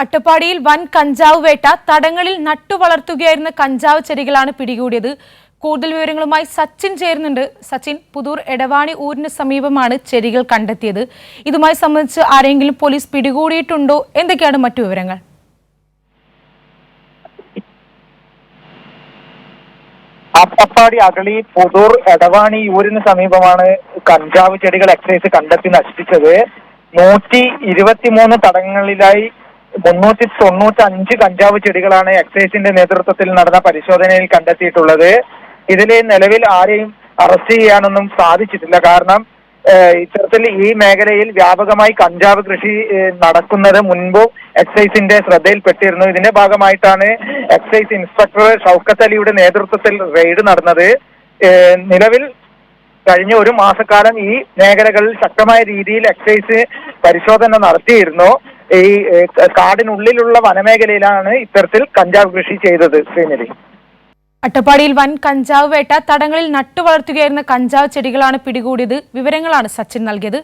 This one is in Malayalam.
അട്ടപ്പാടിയിൽ വൻ കഞ്ചാവ് വേട്ട തടങ്ങളിൽ നട്ടുവളർത്തുകയായിരുന്ന കഞ്ചാവ് ചെടികളാണ് പിടികൂടിയത്. കൂടുതൽ വിവരങ്ങളുമായി സച്ചിൻ ചേരുന്നുണ്ട്. സച്ചിൻ പുതൂർ എടവാണി ഊരിന് സമീപമാണ് ചെടികൾ കണ്ടെത്തിയത്. ഇതുമായി സംബന്ധിച്ച് ആരെങ്കിലും പോലീസ് പിടികൂടിയിട്ടുണ്ടോ? എന്തൊക്കെയാണ് മറ്റു വിവരങ്ങൾ? അട്ടപ്പാടി അഗളി പുതൂർ എടവാണി ഊരിന് സമീപമാണ് കഞ്ചാവ് ചെടികൾ എക്സൈസ് കണ്ടെത്തി നശിപ്പിച്ചത്. നൂറ്റി ഇരുപത്തിമൂന്ന് തടങ്ങളിലായി മുന്നൂറ്റി തൊണ്ണൂറ്റി അഞ്ച് കഞ്ചാവ് ചെടികളാണ് എക്സൈസിന്റെ നേതൃത്വത്തിൽ നടന്ന പരിശോധനയിൽ കണ്ടെത്തിയിട്ടുള്ളത്. ഇതിൽ നിലവിൽ ആരെയും അറസ്റ്റ് ചെയ്യാനൊന്നും സാധിച്ചിട്ടില്ല. കാരണം ഇത്തരത്തിൽ ഈ മേഖലയിൽ വ്യാപകമായി കഞ്ചാവ് കൃഷി നടക്കുന്നത് മുൻപും എക്സൈസിന്റെ ശ്രദ്ധയിൽപ്പെട്ടിരുന്നു. ഇതിന്റെ ഭാഗമായിട്ടാണ് എക്സൈസ് ഇൻസ്പെക്ടർ ഷൗക്കത്ത് അലിയുടെ നേതൃത്വത്തിൽ റെയ്ഡ് നടന്നത്. നിലവിൽ കഴിഞ്ഞ ഒരു മാസക്കാലം ഈ മേഖലകളിൽ ശക്തമായ രീതിയിൽ എക്സൈസ് പരിശോധന നടത്തിയിരുന്നു. ഈ കാടിനുള്ളിലുള്ള വനമേഖലയിലാണ് ഇത്തരത്തിൽ കഞ്ചാവ് കൃഷി ചെയ്തത് ശ്രീനിധി. അട്ടപ്പാടിയിൽ വൻ കഞ്ചാവ് വേട്ട തടങ്ങളിൽ നട്ടുവളർത്തുകയായിരുന്ന കഞ്ചാവ് ചെടികളാണ് പിടികൂടിയത്. വിവരങ്ങളാണ് സച്ചിൻ നൽകിയത്.